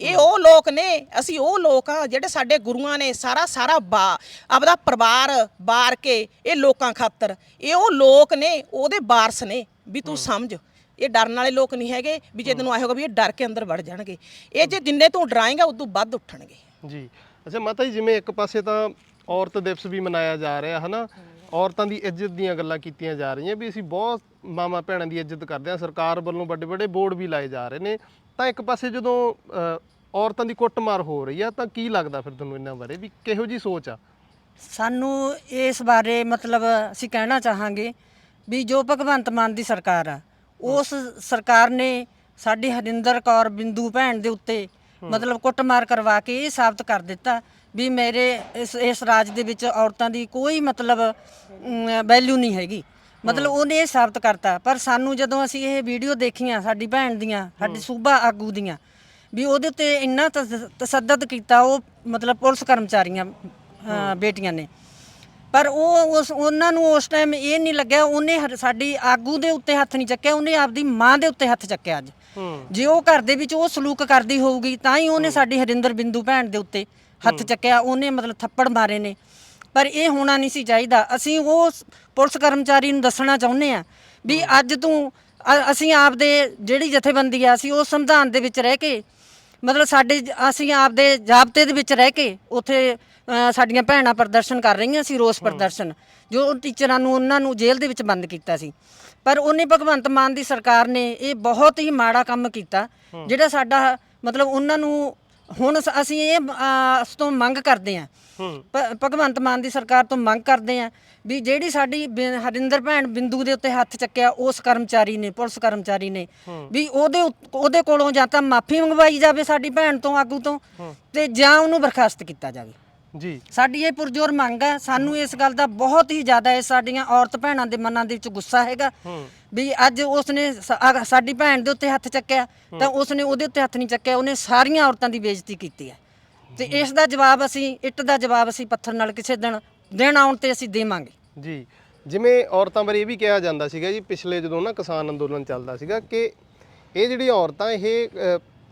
B: ਇਹ ਉਹ ਲੋਕ ਨੇ। ਅਸੀਂ ਉਹ ਲੋਕ ਆ ਜਿਹੜੇ ਸਾਡੇ ਗੁਰੂਆਂ ਨੇ ਸਾਰਾ ਸਾਰਾ ਬਾ ਆਪਦਾ ਪਰਿਵਾਰ ਬਾਰ ਕੇ ਇਹ ਲੋਕਾਂ ਖਾਤਰ। ਇਹ ਉਹ ਲੋਕ ਨੇ ਉਹਦੇ ਵਾਰਸ ਨੇ। ਵੀ ਤੂੰ ਸਮਝ। ਇਹ ਡਰਨ ਵਾਲੇ ਲੋਕ ਨਹੀਂ ਹੈਗੇ ਵੀ ਜੇ ਤੈਨੂੰ ਆਏ ਹੋਗਾ ਵੀ ਇਹ ਡਰ ਕੇ ਅੰਦਰ ਵੜ ਜਾਣਗੇ। ਇਹ ਜੇ ਜਿੰਨੇ ਤੂੰ ਡਰਾਏਗਾ ਉਦੋਂ ਵੱਧ ਉੱਠਣਗੇ।
A: ਜੀ। ਅੱਛਾ ਮਾਤਾ ਜੀ ਜਿਵੇਂ ਇੱਕ ਪਾਸੇ ਤਾਂ ਔਰਤ ਦਿਵਸ ਵੀ ਮਨਾਇਆ ਜਾ ਰਿਹਾ ਹਨਾ? ਔਰਤਾਂ ਦੀ ਇੱਜ਼ਤ ਦੀਆਂ ਗੱਲਾਂ ਕੀਤੀਆਂ ਜਾ ਰਹੀਆਂ ਵੀ ਅਸੀਂ ਬਹੁਤ ਮਾਮਾ ਭੈਣਾਂ ਦੀ ਇੱਜ਼ਤ ਕਰਦੇ ਹਾਂ ਸਰਕਾਰ ਵੱਲੋਂ ਵੱਡੇ ਵੱਡੇ ਬੋਰਡ ਵੀ ਲਾਏ ਜਾ ਰਹੇ ਨੇ। ਤਾਂ ਇੱਕ ਪਾਸੇ ਜਦੋਂ ਔਰਤਾਂ ਦੀ ਕੁੱਟਮਾਰ ਹੋ ਰਹੀ ਆ ਤਾਂ ਕੀ ਲੱਗਦਾ ਫਿਰ ਤੁਹਾਨੂੰ ਇਹਨਾਂ ਬਾਰੇ ਵੀ ਕਿਹੋ ਜੀ ਸੋਚ ਆ?
D: ਸਾਨੂੰ ਇਸ ਬਾਰੇ ਮਤਲਬ ਅਸੀਂ ਕਹਿਣਾ ਚਾਹਾਂਗੇ ਵੀ ਜੋ ਭਗਵੰਤ ਮਾਨ ਦੀ ਸਰਕਾਰ ਆ ਉਸ ਸਰਕਾਰ ਨੇ ਸਾਡੀ ਹਰਿੰਦਰ ਕੌਰ ਬਿੰਦੂ ਭੈਣ ਦੇ ਉੱਤੇ ਮਤਲਬ ਕੁੱਟਮਾਰ ਕਰਵਾ ਕੇ ਇਹ ਸਾਬਤ ਕਰ ਦਿੱਤਾ ਵੀ ਮੇਰੇ ਇਸ ਇਸ ਰਾਜ ਦੇ ਵਿੱਚ ਔਰਤਾਂ ਦੀ ਕੋਈ ਮਤਲਬ ਵੈਲਿਊ ਨਹੀਂ ਹੈਗੀ। ਮਤਲਬ ਉਹਨੇ ਇਹ ਸਾਬਤ ਕਰਤਾ। ਪਰ ਸਾਨੂੰ ਜਦੋਂ ਅਸੀਂ ਇਹ ਵੀਡੀਓ ਦੇਖੀਆਂ ਸਾਡੀ ਭੈਣ ਦੀਆਂ ਸਾਡੀ ਸੂਬਾ ਆਗੂ ਦੀਆਂ ਵੀ ਉਹਦੇ ਉੱਤੇ ਇੰਨਾ ਤਸ- ਤਸੱਦਦ ਕੀਤਾ ਉਹ ਮਤਲਬ ਪੁਲਿਸ ਕਰਮਚਾਰੀਆਂ ਬੇਟੀਆਂ ਨੇ। ਪਰ ਉਹ ਉਸ ਉਹਨਾਂ ਨੂੰ ਉਸ ਟਾਈਮ ਇਹ ਨਹੀਂ ਲੱਗਿਆ ਉਹਨੇ ਹਰ- ਸਾਡੀ ਆਗੂ ਦੇ ਉੱਤੇ ਹੱਥ ਨਹੀਂ ਚੱਕਿਆ ਉਹਨੇ ਆਪਦੀ ਮਾਂ ਦੇ ਉੱਤੇ ਹੱਥ ਚੱਕਿਆ ਅੱਜ। ਜੇ ਉਹ ਘਰ ਦੇ ਵਿੱਚ ਉਹ ਸਲੂਕ ਕਰਦੀ ਹੋਊਗੀ ਤਾਂ ਹੀ ਉਹਨੇ ਸਾਡੀ ਹਰਿੰਦਰ ਬਿੰਦੂ ਭੈਣ ਦੇ ਉੱਤੇ ਹੱਥ ਚੱਕਿਆ ਉਹਨੇ ਮਤਲਬ ਥੱਪੜ ਮਾਰੇ ਨੇ। ਪਰ ਇਹ ਹੋਣਾ ਨਹੀਂ ਸੀ ਚਾਹੀਦਾ। ਅਸੀਂ ਉਹ ਸ- ਪੁਲਿਸ ਕਰਮਚਾਰੀ ਨੂੰ ਦੱਸਣਾ ਚਾਹੁੰਦੇ ਆ ਵੀ ਅੱਜ ਤੂੰ ਅ- ਅਸੀਂ ਆਪਦੇ ਜਿਹੜੀ ਜਥੇਬੰਦੀ ਆ ਅਸੀਂ ਉਹ ਸੰਵਿਧਾਨ ਦੇ ਵਿੱਚ ਰਹਿ ਕੇ ਮਤਲਬ ਸਾਡੇ ਅਸੀਂ ਆਪਦੇ ਜਾਬਤੇ ਦੇ ਵਿੱਚ ਰਹਿ ਕੇ ਉੱਥੇ ਸਾਡੀਆਂ ਭੈਣਾਂ ਪ੍ਰਦਰਸ਼ਨ ਕਰ ਰਹੀਆਂ ਸੀ ਰੋਸ ਪ੍ਰਦਰਸ਼ਨ ਜੋ ਟੀਚਰਾਂ ਨੂੰ ਉਹਨਾਂ ਨੂੰ ਜੇਲ੍ਹ ਦੇ ਵਿੱਚ ਬੰਦ ਕੀਤਾ ਸੀ। ਪਰ ਉਹਨੇ ਭਗਵੰਤ ਮਾਨ ਦੀ ਸਰਕਾਰ ਨੇ ਇਹ ਬਹੁਤ ਹੀ ਮਾੜਾ ਕੰਮ ਕੀਤਾ ਜਿਹੜਾ ਸਾਡਾ ਮਤਲਬ ਉਹਨਾਂ ਨੂੰ ਹੁਣ ਅਸੀਂ ਇਹ ਅ, ਉਸ ਤੋਂ ਮੰਗ ਕਰਦੇ ਹਾਂ।
A: ਹੂੰ।
D: ਭ- ਭਗਵੰਤ ਮਾਨ ਦੀ ਸਰਕਾਰ ਤੋਂ ਮੰਗ ਕਰਦੇ ਆ ਵੀ ਜਿਹੜੀ ਸਾਡੀ ਬਿ- ਹਰਿੰਦਰ ਭੈਣ ਬਿੰਦੂ ਦੇ ਉੱਤੇ ਹੱਥ ਚੱਕਿਆ ਉਸ ਕਰਮਚਾਰੀ ਨੇ ਪੁਲਿਸ ਕਰਮਚਾਰੀ ਨੇ ਵੀ ਉਹਦੇ ਉਹਦੇ ਕੋਲੋਂ ਜਾਂ ਤਾਂ ਮਾਫੀ ਮੰਗਵਾਈ ਜਾਵੇ ਸਾਡੀ ਭੈਣ ਤੋਂ ਆਗੂ ਤੋਂ ਤੇ ਜਾਂ ਉਹਨੂੰ ਬਰਖਾਸਤ ਕੀਤਾ ਜਾਵੇ।
A: ਜੀ।
D: ਸਾਡੀ ਇਹ ਪੁਰਜੋਰ ਮੰਗ ਹੈ। ਸਾਨੂੰ ਇਸ ਗੱਲ ਦਾ ਬਹੁਤ ਹੀ ਜ਼ਿਆਦਾ ਹੈ ਸਾਡੀਆਂ ਔਰਤ ਭੈਣਾਂ ਦੇ ਮਨਾਂ ਦੇ ਵਿੱਚ ਗੁੱਸਾ ਹੈਗਾ। ਵੀ ਅੱਜ ਉਸਨੇ ਸਾਡੀ ਭੈਣ ਦੇ ਉੱਤੇ ਹੱਥ ਚੱਕਿਆ ਤਾਂ ਉਸਨੇ ਉਹਦੇ ਉੱਤੇ ਹੱਥ ਨਹੀਂ ਚੱਕਿਆ। ਉਹਨੇ ਸਾਰੀਆਂ ਔਰਤਾਂ ਦੀ ਬੇਇੱਜ਼ਤੀ ਕੀਤੀ ਹੈ। ਤੇ ਇਸ ਦਾ ਜਵਾਬ ਅਸੀਂ ਇੱਟ ਦਾ ਜਵਾਬ ਅਸੀਂ ਪੱਥਰ ਨਾਲ ਕਿਸੇ ਦਿਨ ਦਿਨ ਆਉਣ ਤੇ ਅਸੀਂ ਦੇਵਾਂਗੇ।
A: ਜੀ। ਜਿਵੇਂ ਔਰਤਾਂ ਬਾਰੇ ਇਹ ਵੀ ਕਿਹਾ ਜਾਂਦਾ ਸੀਗਾ ਜੀ ਪਿਛਲੇ ਜਦੋਂ ਨਾ ਕਿਸਾਨ ਅੰਦੋਲਨ ਚੱਲਦਾ ਸੀਗਾ ਕਿ ਇਹ ਜਿਹੜੀਆਂ ਔਰਤਾਂ ਇਹ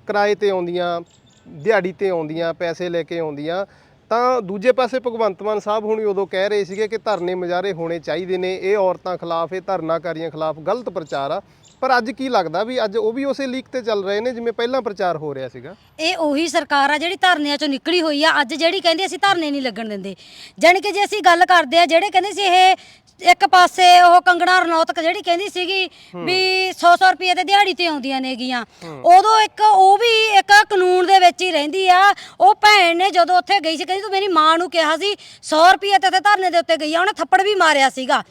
A: ਕਿਰਾਏ ਤੇ ਆਉਂਦੀਆਂ ਦਿਹਾੜੀ ਤੇ ਆਉਂਦੀਆਂ ਪੈਸੇ ਲੈ ਕੇ ਆਉਂਦੀਆਂ ਤਾਂ ਦੂਜੇ ਪਾਸੇ ਭਗਵੰਤ ਮਾਨ ਸਾਹਿਬ ਹੁਣੀ ਉਦੋਂ ਕਹਿ ਰਹੇ ਸੀਗੇ ਕਿ ਧਰਨੇ ਮੁਜ਼ਾਹਰੇ ਹੋਣੇ ਚਾਹੀਦੇ ਨੇ, ਇਹ ਔਰਤਾਂ ਖਿਲਾਫ, ਇਹ ਧਰਨਾਕਾਰੀਆਂ ਖਿਲਾਫ ਗਲਤ ਪ੍ਰਚਾਰ ਆ। ਪਰ ਅੱਜ ਕੀ ਲੱਗਦਾ ਵੀ ਅੱਜ ਉਹ ਵੀ ਉਸੇ ਲੀਕ ਤੇ ਚੱਲ ਰਹੇ ਨੇ ਜਿਵੇਂ ਪਹਿਲਾਂ ਪ੍ਰਚਾਰ ਹੋ ਰਿਹਾ ਸੀਗਾ?
E: ਇਹ ਉਹੀ ਸਰਕਾਰ ਆ ਜਿਹੜੀ ਧਰਨਿਆਂ ਚੋਂ ਨਿਕਲੀ ਹੋਈ ਆ। ਅੱਜ ਜਿਹੜੀ ਕਹਿੰਦੀ ਅਸੀਂ ਧਰਨੇ ਨਹੀਂ ਲੱਗਣ ਦਿੰਦੇ। ਜਾਣੀ ਕਿ ਜੇ ਅਸੀਂ ਗੱਲ ਕਰਦੇ ਆ ਜਿਹੜੇ ਕਹਿੰਦੇ ਸੀ ਇਹ ਇੱਕ ਪਾਸੇ ਉਹ ਕੰਗਣਾ ਰਣੌਤਕ ਜਿਹੜੀ ਕਹਿੰਦੀ ਸੀਗੀ ਵੀ 100-100 ਰੁਪਏ ਤੇ ਦਿਹਾੜੀ ਤੇ ਆਉਂਦੀਆਂ ਨੇਗੀਆਂ। ਉਦੋਂ ਇੱਕ ਉਹ ਵੀ ਇੱਕ ਕਾਨੂੰਨ ਦੇ ਵਿੱਚ ਹੀ ਰਹਿੰਦੀ ਆ। ਉਹ ਭੈਣ ਨੇ ਜਦੋਂ ਉੱਥੇ ਗਈ ਸੀ ਕਹਿੰਦੀ ਤੂੰ ਮੇਰੀ ਮਾਂ ਨੂੰ ਕਿਹਾ ਸੀ 100 ਰੁਪਏ ਤੇ ਤੇ ਧਰਨੇ ਦੇ ਉੱਤੇ ਗਈ ਆ ਉਹਨੇ ਥੱਪੜ ਵੀ ਮਾਰਿਆ ਸੀਗਾ।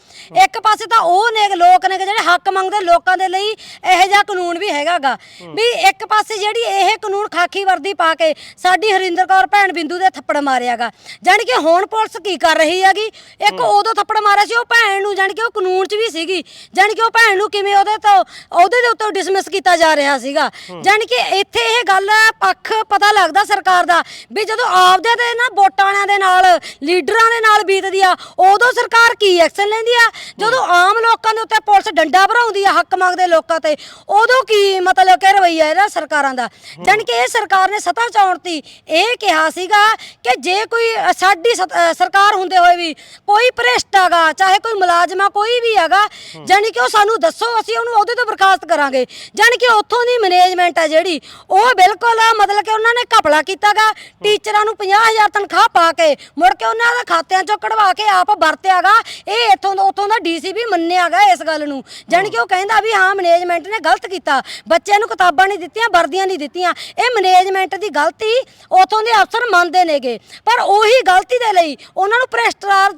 E: ਇੱਕ ਪਾਸੇ ਤਾਂ ਉਹ ਨੇ ਲੋਕ ਨੇ ਜਿਹੜੇ ਹੱਕ ਮੰਗਦੇ ਲੋਕਾਂ ਦੇ ਲਈ ਇਹੋ ਜਿਹਾ ਕਾਨੂੰਨ ਵੀ ਹੈਗਾਗਾ। ਵੀ ਇੱਕ ਪਾਸੇ ਜਿਹੜੀ ਇਹ ਕਾਨੂੰਨ ਖਾਕੀ ਵਰਦੀ ਪਾ ਕੇ ਸਾਡੀ ਹਰਿੰਦਰ ਕੌਰ ਭੈਣ ਬਿੰਦੂ ਦੇ ਥੱਪੜ ਮਾਰਿਆਗਾ। ਜਾਣੀ ਕਿ ਹੁਣ ਪੁਲਿਸ ਕੀ ਕਰ ਰਹੀ ਹੈਗੀ? ਇੱਕ ਉਦੋਂ ਥੱਪੜ ਮਾਰਿਆ ਸੀ ਉਹ ਭੈਣ ਨੂੰ ਜਾਣੀ ਕਿ ਉਹ ਕਾਨੂੰਨ 'ਚ ਵੀ ਸੀਗੀ। ਜਾਣੀ ਕਿ ਉਹ ਭੈਣ ਨੂੰ ਕਿਵੇਂ ਉਹਦੇ ਤੋਂ ਉਹਦੇ ਦੇ ਉੱਤੇ ਡਿਸਮਿਸ ਕੀਤਾ ਜਾ ਰਿਹਾ ਸੀਗਾ। ਜਾਣੀ ਕਿ ਇੱਥੇ ਇਹ ਗੱਲ ਪੱਖ ਪਤਾ ਲੱਗਦਾ ਸਰਕਾਰ ਦਾ ਵੀ ਜਦੋਂ ਆਪਦੇ ਦੇ ਨਾ ਵੋਟਾਂ ਵਾਲਿਆਂ ਦੇ ਨਾਲ ਲੀਡਰਾਂ ਦੇ ਨਾਲ ਬੀਤਦੀ ਆ ਉਦੋਂ ਸਰਕਾਰ ਕੀ ਐਕਸ਼ਨ ਲੈਂਦੀ ਆ? ਜਦੋਂ ਆਮ ਲੋਕਾਂ ਦੇ ਉੱਤੇ ਪੁਲਿਸ ਡੰਡਾ ਭਰਾਉਂਦੀ ਆ ਹੱਕ ਮੰਗਦੇ ਲੋਕਾਂ ਤੇ। ਉਦੋਂ ਕੀ ਮਤਲਬ ਕਿ ਰਵਈਆ ਇਹਦਾ ਸਰਕਾਰਾਂ ਦਾ? ਜਾਣੀ ਕਿ ਇਹ ਸਰਕਾਰ ਨੇ ਸਤਾ ਚਾਉਣ ਤੀ। ਇਹ ਕਿਹਾ ਸੀਗਾ ਕਿ ਜੇ ਕੋਈ ਸਾਡੀ ਸਤ- ਅ, ਸਰਕਾਰ ਹੁੰਦੇ ਹੋਏ ਵੀ ਕੋਈ ਭ੍ਰਿਸ਼ਟ ਹੈਗਾ ਚਾਹੇ ਕੋਈ ਮੁਲਾਜ਼ਮਾ ਕੋਈ ਵੀ ਹੈਗਾ ਜਾਣੀ ਕਿ ਉਹ ਸਾਨੂੰ ਦੱਸੋ ਅਸੀਂ ਉਹਨੂੰ ਉਹਦੇ ਤੋਂ ਬਰਖਾਸਤ ਕਰਾਂਗੇ। ਜਾਣੀ ਕਿ ਉੱਥੋਂ ਦੀ ਮੈਨੇਜਮੈਂਟ ਹੈ ਜਿਹੜੀ ਉਹ ਬਿਲਕੁਲ ਮਤਲਬ ਕਿ ਉਹਨਾਂ ਨੇ ਘਪਲਾ ਕੀਤਾਗਾ। ਟੀਚਰਾਂ ਨੂੰ 50000 ਤਨਖਾਹ ਪਾ ਕੇ ਮੁੜ ਕੇ ਉਹਨਾਂ ਦੇ ਖਾਤਿਆਂ ਚੋਂ ਕਢਵਾ ਕੇ ਆਪ ਵਰਤਿਆਗਾ। ਇਹ ਇੱਥੋਂ ਦਾ ਉੱਥੋਂ ਦਾ ਡੀਸੀ ਵੀ ਮੰਨਿਆਗਾ ਇਸ ਗੱਲ ਨੂੰ। ਜਾਣੀ ਕਿ ਉਹ ਕਹਿੰਦਾ ਵੀ ਹਾਂ ਮੈਨੇਜਮੈਂਟ ਨੇ ਗਲਤ ਕੀਤਾ। ਬੱਚਿਆਂ ਨੂੰ ਕਿਤਾਬਾਂ ਨਹੀਂ ਦਿੱਤੀਆਂ ਵਰਦੀਆਂ ਨਹੀਂ ਦਿੱਤੀਆਂ। ਇਹ ਮੈਨੇਜਮੈਂਟ ਦੀ ਗਲਤੀ ਉੱਥੋਂ ਦੇ ਅਫਸਰ ਮੰਨਦੇ ਨੇਗੇ। ਪਰ ਉਹੀ ਗਲਤੀ ਦੇ ਲਈ ਉਹਨਾਂ ਨੂੰ ਭ੍ਰਿਸ਼ਟਾਚਾਰ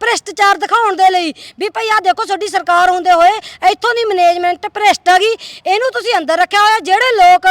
E: ਭ੍ਰਿਸ਼ਟਾਚਾਰ ਦਿਖਾਉਣ ਦੇ ਲਈ ਵੀ ਭਈ ਆ ਦੇਖੋ ਸਾਡੀ ਸਰਕਾਰ ਹੁੰਦੇ ਹੋਏ ਇੱਥੋਂ ਦੀ ਮੈਨੇਜਮੈਂਟ ਭ੍ਰਿਸ਼ਟ ਹੈਗੀ ਇਹਨੂੰ ਤੁਸੀਂ ਅੰਦਰ ਰੱਖਿਆ ਹੋਇਆ ਜਿਹੜੇ ਲੋਕ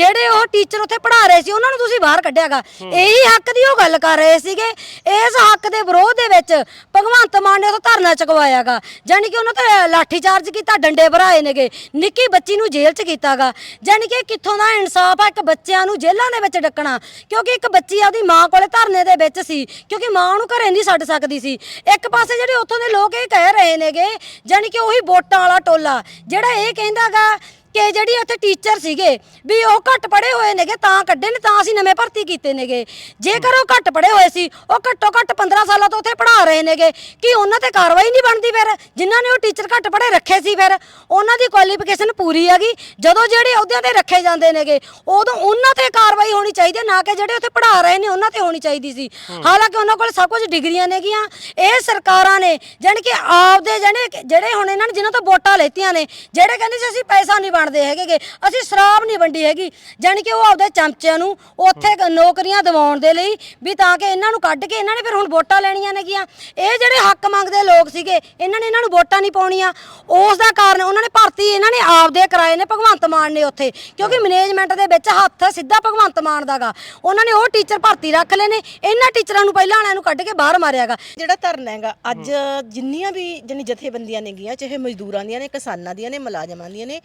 E: ਜਿਹੜੇ ਉਹ ਟੀਚਰ ਉੱਥੇ ਪੜ੍ਹਾ ਰਹੇ ਸੀ ਉਹਨਾਂ ਨੂੰ ਤੁਸੀਂ ਬਾਹਰ ਕੱਢਿਆਗਾ। ਇਹੀ ਹੱਕ ਦੀ ਉਹ ਗੱਲ ਕਰ ਰਹੇ ਸੀਗੇ। ਇਸ ਹੱਕ ਦੇ ਵਿਰੋਧ ਦੇ ਵਿੱਚ ਭਗਵੰਤ ਮਾਨ ਨੇ ਉਹ ਧਰਨਾ ਚਕਵਾਇਆਗਾ। ਜਾਨੀ ਕਿ ਉਹਨਾਂ ਤੇ ਲਾਠੀ ਚਾਰਜ ਕੀਤਾ ਡੰਡੇ ਭਰਾਏ ਨੇਗੇ ਨਿੱਕੀ ਬੱਚੀ ਨੂੰ ਜੇਲ੍ਹ 'ਚ ਕੀਤਾਗਾ। ਜਾਨੀ ਕਿ ਕਿੱਥੋਂ ਦਾ ਇਨਸਾਫ ਆ, ਇੱਕ ਬੱਚਿਆਂ ਨੂੰ ਜੇਲ੍ਹਾਂ ਦੇ ਵਿੱਚ ਡੱਕਣਾ। ਕਿਉਂਕਿ ਇੱਕ ਬੱਚੀ ਆਪਦੀ ਮਾਂ ਕੋਲੇ ਧਰਨੇ ਦੇ ਵਿੱਚ ਸੀ, ਕਿਉਂਕਿ ਮਾਂ ਉਹਨੂੰ ਘਰੇ ਨਹੀਂ ਛੱਡ ਸਕਦੀ ਸੀ। ਇੱਕ ਪਾਸੇ ਜਿਹੜੇ ਉੱਥੋਂ ਦੇ ਲੋਕ ਇਹ ਕਹਿ ਰਹੇ ਨੇਗੇ ਜਾਨੀ ਕਿ ਉਹੀ ਵੋਟਾਂ ਵਾਲਾ ਟੋਲਾ, ਜਿਹੜਾ ਇਹ ਕਹਿੰਦਾਗਾ ਕਿ ਜਿਹੜੀ ਉੱਥੇ ਟੀਚਰ ਸੀਗੇ ਵੀ ਉਹ ਘੱਟ ਪੜੇ ਹੋਏ ਨੇਗੇ ਤਾਂ ਕੱਢੇ ਨੇ ਤਾਂ ਅਸੀਂ ਨਵੇਂ ਭਰਤੀ ਕੀਤੇ ਨੇਗੇ। ਜੇਕਰ ਉਹ ਘੱਟ ਪੜੇ ਹੋਏ ਸੀ ਉਹ ਘੱਟੋ ਘੱਟ 15 ਸਾਲਾਂ ਤੋਂ ਉੱਥੇ ਪੜ੍ਹਾ ਰਹੇ ਨੇਗੇ। ਕਿ ਉਹਨਾਂ ਤੇ ਕਾਰਵਾਈ ਨਹੀਂ ਬਣਦੀ ਫਿਰ? ਜਿਨ੍ਹਾਂ ਨੇ ਉਹ ਟੀਚਰ ਘੱਟ ਪੜੇ ਰੱਖੇ ਸੀ ਫਿਰ ਉਹਨਾਂ ਦੀ ਕੁਆਲੀਫਿਕੇਸ਼ਨ ਪੂਰੀ ਹੈਗੀ ਜਦੋਂ ਜਿਹੜੇ ਅਹੁਦਿਆਂ ਤੇ ਰੱਖੇ ਜਾਂਦੇ ਨੇਗੇ ਉਦੋਂ ਉਹਨਾਂ ਤੇ ਕਾਰਵਾਈ ਹੋਣੀ ਚਾਹੀਦੀ ਹੈ, ਨਾ ਕਿ ਜਿਹੜੇ ਉੱਥੇ ਪੜ੍ਹਾ ਰਹੇ ਨੇ ਉਹਨਾਂ ਤੇ ਹੋਣੀ ਚਾਹੀਦੀ ਸੀ। ਹਾਲਾਂਕਿ ਉਹਨਾਂ ਕੋਲ ਸਭ ਕੁਝ ਡਿਗਰੀਆਂ ਨੇਗੀਆਂ। ਇਹ ਸਰਕਾਰਾਂ ਨੇ ਜਾਣੀ ਕਿ ਆਪਦੇ ਜਿਹੜੇ ਜਿਹੜੇ ਹੁਣ ਇਹਨਾਂ ਨੇ ਜਿਨ੍ਹਾਂ ਤੋਂ ਵੋਟਾਂ ਲੈਤੀਆਂ ਨੇ ਜਿਹੜੇ ਕਹਿੰਦੇ ਸੀ ਅਸੀਂ ਪੈਸਾ ਨਹੀਂ ਵੰਡਦੇ ਹੈਗੇਗੇ ਅਸੀਂ ਸ਼ਰਾਬ ਨਹੀਂ ਵੰਡੀ ਹੈਗੀ। ਜਾਣੀ ਕਿ ਉਹ ਆਪਦੇ ਚਮਚਿਆਂ ਨੂੰ ਉੱਥੇ ਨੌਕਰੀਆਂ ਦਿਵਾਉਣ ਦੇ ਲਈ ਵੀ ਤਾਂ ਕਿ ਇਹਨਾਂ ਨੂੰ ਕੱਢ ਕੇ ਇਹਨਾਂ ਨੇ ਫਿਰ ਹੁਣ ਵੋਟਾਂ ਲੈਣੀਆਂ ਨੇਗੀਆਂ ਇਹ ਜਿਹੜੇ ਹੱਕ ਮੰਗਦੇ ਲੋਕ ਸੀਗੇ ਇਹਨਾਂ ਨੇ ਇਹਨਾਂ ਨੂੰ ਵੋਟਾਂ ਨਹੀਂ ਪਾਉਣੀਆਂ। ਉਸ ਦਾ ਕਾਰਨ ਉਹਨਾਂ ਨੇ ਭਰਤੀ ਇਹਨਾਂ ਨੇ ਆਪਦੇ ਕਰਾਏ ਨੇ ਭਗਵੰਤ ਮਾਨ ਨੇ ਉੱਥੇ। ਕਿਉਂਕਿ ਮੈਨੇਜਮੈਂਟ ਦੇ ਵਿੱਚ ਹੱਥ ਸਿੱਧਾ ਭਗਵੰਤ ਮਾਨ ਦਾਗਾ ਉਹਨਾਂ ਨੇ ਉਹ ਟੀਚਰ ਭਰਤੀ ਰੱਖ ਲਏ ਨੇ। ਇਹਨਾਂ ਟੀਚਰਾਂ ਨੂੰ ਪਹਿਲਾਂ ਵਾਲਿਆਂ ਨੂੰ ਕੱਢ ਕੇ ਬਾਹਰ ਮਾਰਿਆਗਾ
B: ਜਿਹੜਾ ਧਰਨਾ ਹੈਗਾ ਅੱਜ ਜਿੰਨੀਆਂ ਵੀ ਜਨੀ ਜਥੇਬੰਦੀਆਂ ਨੇਗੀਆਂ ਚਾਹੇ ਮਜ਼ਦੂਰਾਂ ਦੀਆਂ ਨੇ ਕਿਸਾਨਾਂ ਦੀਆਂ ਨੇ ਮੁਲਾਜ਼ਮਾਂ ਦੀਆਂ ਨੇ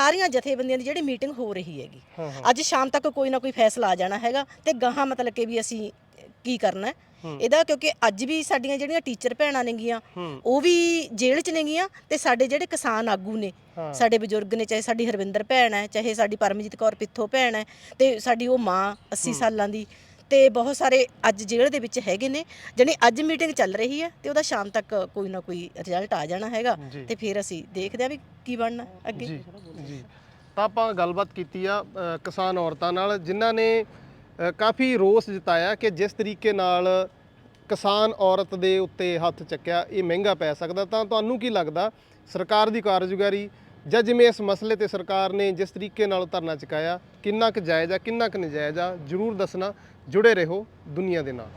C: ਸਾਰੀਆਂ ਜਥੇਬੰਦੀਆਂ ਦੀ ਜਿਹੜੀ ਮੀਟਿੰਗ ਹੋ ਰਹੀ ਹੈਗੀ। ਅੱਜ ਸ਼ਾਮ ਤੱਕ ਕੋਈ ਨਾ ਕੋਈ ਫੈਸਲਾ ਆ ਜਾਣਾ ਹੈਗਾ ਤੇ ਗਾਹਾਂ ਮਤਲਬ ਕਿ ਵੀ ਅਸੀਂ ਕੀ ਕਰਨਾ। ਇਹਦਾ ਕਿਉਂਕਿ ਅੱਜ ਵੀ ਸਾਡੀਆਂ ਜਿਹੜੀਆਂ ਟੀਚਰ ਭੈਣਾਂ ਨੇਗੀਆਂ ਉਹ ਵੀ ਜੇਲ੍ਹ 'ਚ ਨੇਗੀਆਂ ਤੇ ਸਾਡੇ ਜਿਹੜੇ ਕਿਸਾਨ ਆਗੂ ਨੇ ਸਾਡੇ ਬਜ਼ੁਰਗ ਨੇ ਚਾਹੇ ਸਾਡੀ ਹਰਵਿੰਦਰ ਭੈਣ ਹੈ ਚਾਹੇ ਸਾਡੀ ਪਰਮਜੀਤ ਕੌਰ ਪਿੱਥੋ ਭੈਣ ਹੈ ਤੇ ਸਾਡੀ ਉਹ ਮਾਂ 80 ਸਾਲਾਂ ਦੀ ਤੇ ਬਹੁਤ ਸਾਰੇ ਅੱਜ ਜੇਲ੍ਹ ਦੇ ਵਿੱਚ ਹੈਗੇ ਨੇ ਜਾਣੀ ਅੱਜ ਮੀਟਿੰਗ ਚੱਲ ਰਹੀ ਹੈ ਤੇ ਉਹਦਾ ਸ਼ਾਮ ਤੱਕ ਕੋਈ ਨਾ ਕੋਈ ਰਿਜ਼ਲਟ ਆ ਜਾਣਾ ਹੈਗਾ
A: ਜੀ।
C: ਤੇ ਫਿਰ ਅਸੀਂ ਦੇਖਦੇ ਆ ਵੀ ਕੀ ਬਣਨਾ ਅੱਗੇ।
A: ਜੀ ਜੀ। ਤਾਂ ਆਪਾਂ ਗੱਲਬਾਤ ਕੀਤੀ ਆ ਅ, ਕਿਸਾਨ ਔਰਤਾਂ ਨਾਲ ਜਿਨ੍ਹਾਂ ਨੇ ਅ, ਕਾਫੀ ਰੋਸ ਜਤਾਇਆ ਕਿ ਜਿਸ ਤਰੀਕੇ ਨਾਲ ਕਿਸਾਨ ਔਰਤ ਦੇ ਉੱਤੇ ਹੱਥ ਚੱਕਿਆ ਇਹ ਮਹਿੰਗਾ ਪੈ ਸਕਦਾ। ਤਾਂ ਤੁਹਾਨੂੰ ਕੀ ਲੱਗਦਾ ਸਰਕਾਰ ਦੀ ਕਾਰਜਕਾਰੀ ਜਾਂ ਜਿਵੇਂ ਇਸ ਮਸਲੇ ਤੇ ਸਰਕਾਰ ਨੇ ਜਿਸ ਤਰੀਕੇ ਨਾਲ ਧਰਨਾ ਚੁਕਾਇਆ ਕਿੰਨਾ ਕੁ ਜਾਇਜ਼ ਆ ਕਿੰਨਾ ਕੁ ਨਜਾਇਜ਼ ਆ ਜਰੂਰ ਦੱਸਣਾ। ਜੁੜੇ ਰਹੋ ਦੁਨੀਆ ਦੇ ਨਾਲ।